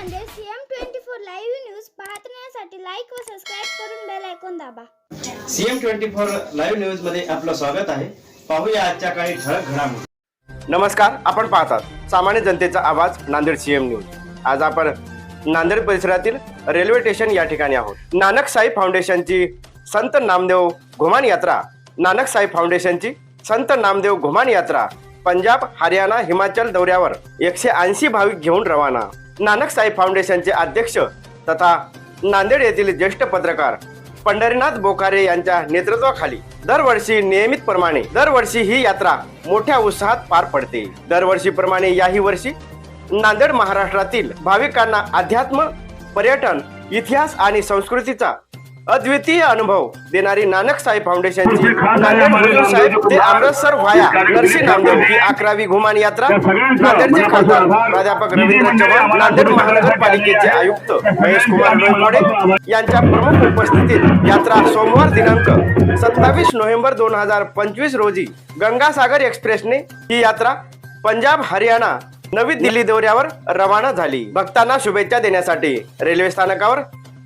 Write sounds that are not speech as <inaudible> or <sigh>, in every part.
Nanded CM twenty four live news पाहण्यासाठी like व subscribe करून बेल आयकॉन दाबा. सीएम ट्वेंटी फोर लाईव्ह न्यूजमध्ये आपलं स्वागत आहे. पाहूया आजच्या काही ठळक घडामोडी. नमस्कार आपण पाहतात सामान्य जनतेचा आवाज नांदेड सीएम न्यूज आज आपण नांदेड परिसरातील रेल्वे स्टेशन या ठिकाणी आहोत. नानक साई फाउंडेशनची संत नामदेव घुमान यात्रा. नानक साई फाउंडेशनची संत नामदेव घुमान यात्रा. पंजाब हरियाणा हिमाचल दौऱ्यावर एकशे ऐंशी भाविक घेऊन रवाना. नानक साई फाउंडेशनचे अध्यक्ष तथा नांदेड येथील ज्येष्ठ पत्रकार पंढरीनाथ बोकारे यांच्या नेतृत्वाखाली दरवर्षी नियमितप्रमाणे दरवर्षी ही यात्रा मोठ्या उत्साहात पार पडते. दरवर्षीप्रमाणे याही वर्षी नांदेड महाराष्ट्रातील भाविकांना अध्यात्म पर्यटन इतिहास आणि संस्कृतीचा अद्वितीय अनुभव देणारी नानक साई फाउंडेशनची नांदेड हुजूर साहेब ते अमृतसर व्हाया. नरसी नामदेव ही अकरावी घुमान यात्रा. नांदेडचे खासदार प्राध्यापक रवींद्र चव्हाण नांदेड महानगरपालिकेचे आयुक्त महेश कुमार डोईफोडे यांच्या प्रमुख उपस्थितीत यात्रा सोमवार दिनांक सत्तावीस नोव्हेंबर दोन हजार पंचवीस रोजी गंगासागर एक्सप्रेसने ही यात्रा पंजाब हरियाणा नवी दिल्ली दौऱ्यावर रवाना झाली. भक्तांना शुभेच्छा देण्यासाठी रेल्वे स्थानकावर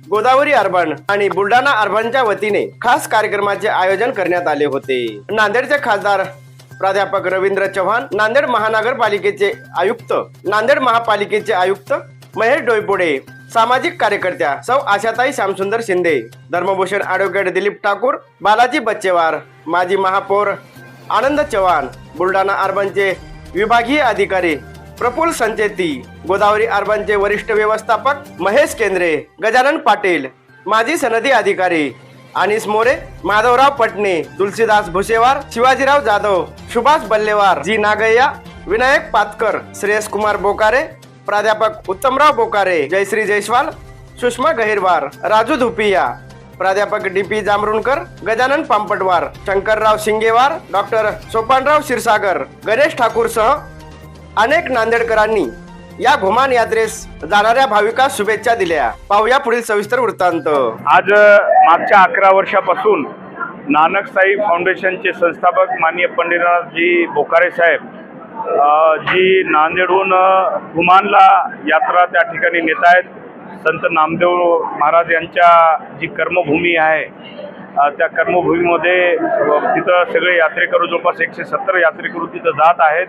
गोदावरी अर्बन आणि बुलढाणा अर्बनच्या वतीने खास कार्यक्रमाचे आयोजन करण्यात आले होते. नांदेडचे खासदार प्राध्यापक रवींद्र चव्हाण नांदेड महानगरपालिकेचे आयुक्त नांदेड महापालिकेचे आयुक्त महेश डोईपुडे सामाजिक कार्यकर्त्या सौ आशाताई श्यामसुंदर शिंदे धर्मभूषण ॲडव्होकेट दिलीप ठाकूर बालाजी बच्चेवार माजी महापौर आनंद चव्हाण बुलढाणा अर्बनचे विभागीय अधिकारी प्रफुल्ल संचेती गोदावरी अर्बनचे वरिष्ठ व्यवस्थापक महेश केंद्रे गजानन पाटील माजी सनदी अधिकारी अनिस मोरे माधवराव पटणे तुलसीदास भुसेवार शिवाजीराव जाधव सुभाष बल्लेवार जी नागय्या विनायक पातकर श्रेयस कुमार बोकारे प्राध्यापक उत्तमराव बोकारे जयश्री जयस्वाल सुषमा गहिरवार राजू धुपिया प्राध्यापक D P Jambhrunkar Gajanan Pampatwar Shankarrao Shingewar doctor Sopanrao Kshirsagar Ganesh ठाकूरसह अनेक नांदेडकरांनी या घुमान यात्रेस जाणाऱ्या भाविकास शुभेच्छा दिल्या. पाहूया पुढील सविस्तर वृत्तांत. आज मागच्या अकरा वर्षापासून नानक साई फाउंडेशनचे संस्थापक माननीय पंडितनाथजी बोकारे साहेब जी नांदेडहून घुमानला यात्रा त्या ठिकाणी नेत आहेत. संत नामदेव महाराज यांच्या जी कर्मभूमी आहे त्या कर्मभूमीमध्ये तिथं सगळे यात्रेकरू जवळपास एकशे सत्तर यात्रेकरू तिथं जात आहेत.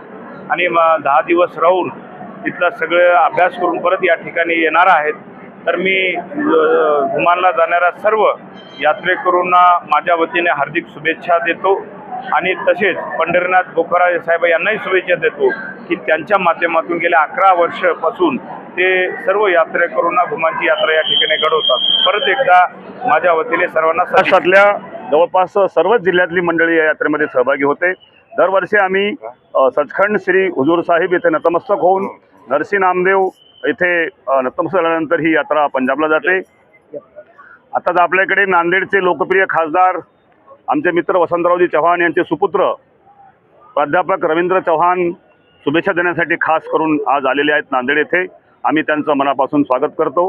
आणि म दहा दिवस राहून तिथला सगळं अभ्यास करून परत या ठिकाणी येणार आहेत. तर मी घुमानला जाणाऱ्या सर्व यात्रेकरूंना माझ्या वतीने हार्दिक शुभेच्छा देतो. आणि तसेच पंढरीनाथ बोकरा साहेब यांनाही शुभेच्छा देतो की त्यांच्या माध्यमातून गेल्या अकरा वर्षापासून ते सर्व यात्रेकरूंना घुमानची यात्रा या ठिकाणी घडवतात. परत एकदा माझ्या वतीने सर्वांना महाराष्ट्रातल्या जवळपास सर्वच जिल्ह्यातली मंडळी या यात्रेमध्ये सहभागी होते. दरवर्षी आम्ही सचखंड श्री हुजूर साहेब येथे नतमस्तक होऊन नरसी नामदेव येथे नतमस्तक झाल्यानंतर ही यात्रा पंजाबला जाते. आताच आपल्याकडे नांदेडचे लोकप्रिय खासदार आमचे मित्र वसंतरावजी चव्हाण यांचे सुपुत्र प्राध्यापक रवींद्र चव्हाण शुभेच्छा देण्यासाठी खास करून आज आलेले आहेत नांदेड येथे. आम्ही त्यांचं मनापासून स्वागत करतो.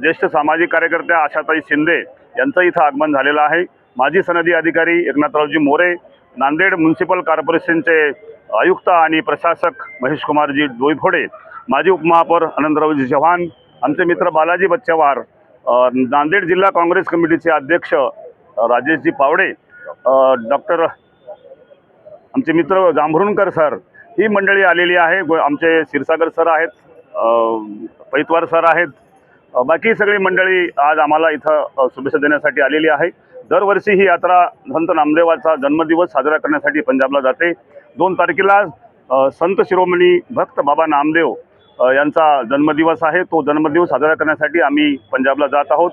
ज्येष्ठ सामाजिक कार्यकर्त्या आशाताई शिंदे यांचं इथं आगमन झालेलं आहे. माजी सनदी अधिकारी एकनाथरावजी मोरे नांदेड म्युन्सिपल कॉर्पोरेशनचे आयुक्त आणि प्रशासक महेशकुमारजी डोईफोडे माजी उपमहापौर आनंदरावजी चव्हाण आमचे मित्र बालाजी बच्चेवार नांदेड जिल्हा काँग्रेस कमिटीचे अध्यक्ष राजेशजी पावडे डॉक्टर आमचे मित्र जांभरुणकर सर ही मंडळी आलेली आहे. आमचे क्षीरसागर सर आहेत. पैतवार सर आहेत. बाकी सगळी मंडळी आज आम्हाला इथं शुभेच्छा देण्यासाठी आलेली आहे. दरवर्षी ही यात्रा संत नामदेवाचा जन्मदिवस साजरा करण्यासाठी पंजाबला जाते. दोन तारखेला संत शिरोमणी भक्त बाबा नामदेव यांचा जन्मदिवस आहे. तो जन्मदिवस साजरा करण्यासाठी आम्ही पंजाबला जात आहोत.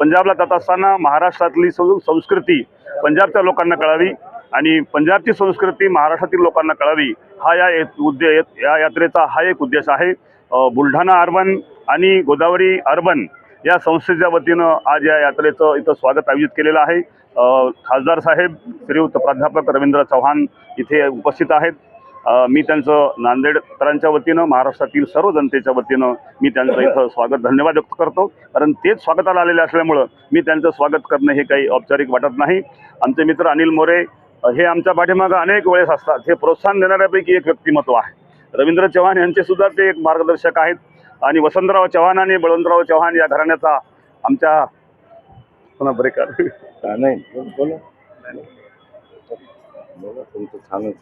पंजाबला जात असताना महाराष्ट्रातली संस्कृती पंजाबच्या लोकांना कळावी आणि पंजाबची संस्कृती महाराष्ट्रातील लोकांना कळावी. हा या एक उद्दे या यात्रेचा हा एक उद्देश आहे. बुलढाणा अर्बन आणि गोदावरी अर्बन या संस्थेच्या वतीनं आज या यात्रेचं इथं स्वागत आयोजित केलेलं आहे. खासदार साहेब श्रीयुत प्राध्यापक रवींद्र चव्हाण इथे उपस्थित आहेत. मी त्यांचं नांदेडकरांच्या वतीनं महाराष्ट्रातील सर्व जनतेच्या वतीनं मी त्यांचं इथं स्वागत धन्यवाद व्यक्त करतो. कारण तेच स्वागताला आलेले असल्यामुळं मी त्यांचं स्वागत करणं हे काही औपचारिक वाटत नाही. आमचे मित्र अनिल मोरे हे आमच्या पाठीमागं अनेक वेळेस असतात. हे प्रोत्साहन देणाऱ्यापैकी एक व्यक्तिमत्व आहे. रवींद्र चव्हाण यांचे सुद्धा ते एक मार्गदर्शक आहेत. आणि वसंतराव चव्हाण आणि बळवंतराव चव्हाण या घराण्याचा आमच्या पुन्हा ब्रेक नाही बोला बोला. तुमचं छानच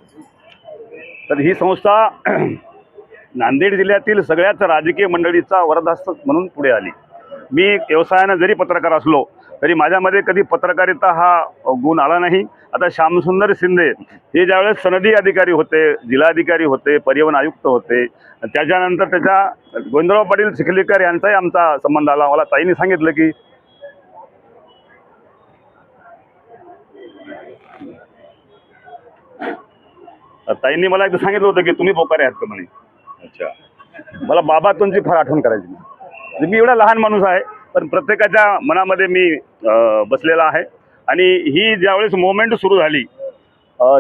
तर ही संस्था <clears throat> नांदेड जिल्ह्यातील सगळ्याच राजकीय मंडळीचा वरदहस्त म्हणून पुढे आली. मी व्यवसायानं जरी पत्रकार असलो तरी माझ्यामध्ये कधी पत्रकारिता हा गुण आला नाही. आता श्यामसुंदर शिंदे हे ज्यावेळेस सनदी अधिकारी होते जिल्हाधिकारी होते परिवहन आयुक्त होते त्याच्यानंतर त्याच्या गोविंदराव पाटील चिखलीकर यांचाही आमचा संबंध आला. मला ताईने सांगितलं की ताईंनी मला एकदा सांगितलं होतं की तुम्ही बोकारे आहात का म्हणे. अच्छा. मला बाबा तुमची फार आठवण करायची. म्हणजे मी एवढा लहान माणूस आहे पण प्रत्येकाच्या मनामध्ये मी बसलेला आहे. आणि ही ज्यावेळेस मुवमेंट सुरू झाली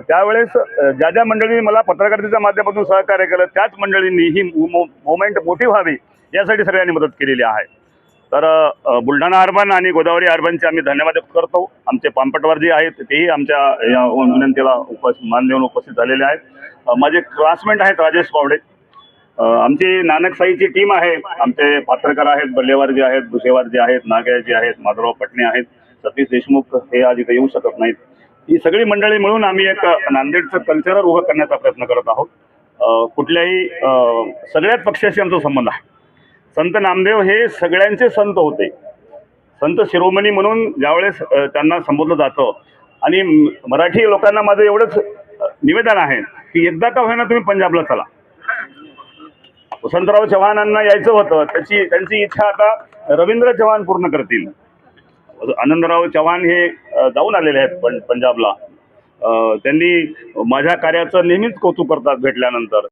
त्यावेळेस ज्या ज्या मंडळींनी मला पत्रकारितेच्या माध्यमातून सहकार्य केलं त्याच मंडळींनी ही मोमेंट मोठी व्हावी यासाठी सगळ्यांनी मदत केलेली आहे. तर बुलढाणा अर्बन आणि गोदावरी अर्बनचे आम्ही धन्यवाद करतो. आमचे पामपटवार जे आहेत तेही आमच्या या विनंतीला उपस्थित मान देऊन उपस्थित झालेले आहेत. माझे क्लासमेट आहेत राजेश पावडे. आमची नानकसाईची टीम आहे. आमचे पात्रकार आहेत बल्लेवार जे आहेत भुसेवार जे आहेत नागे जे आहेत माधवराव पटणे आहेत. सतीश देशमुख हे आज इथे येऊ शकत नाहीत. ही सगळी मंडळी मिळून आम्ही एक नांदेडचं कल्चरल उभं करण्याचा प्रयत्न करत आहोत. कुठल्याही सगळ्याच पक्षाशी आमचा संबंध आहे. संत नामदेव हे सगळ्यांचे संत होते. संत शिरोमणी म्हणून ज्यावेळेस त्यांना संबोधलं जातं आणि मराठी लोकांना माझं एवढंच निवेदन आहे की एकदा का होईना तुम्ही पंजाबला चला. वसंतराव चव्हाणांना यायचं होतं. त्याची त्यांची इच्छा आता रवींद्र चव्हाण पूर्ण करतील. आनंदराव चव्हाण हे जाऊन आलेले आहेत पण पंजाबला. त्यांनी माझ्या कार्याचं नेहमीच कौतुक करतात भेटल्यानंतर.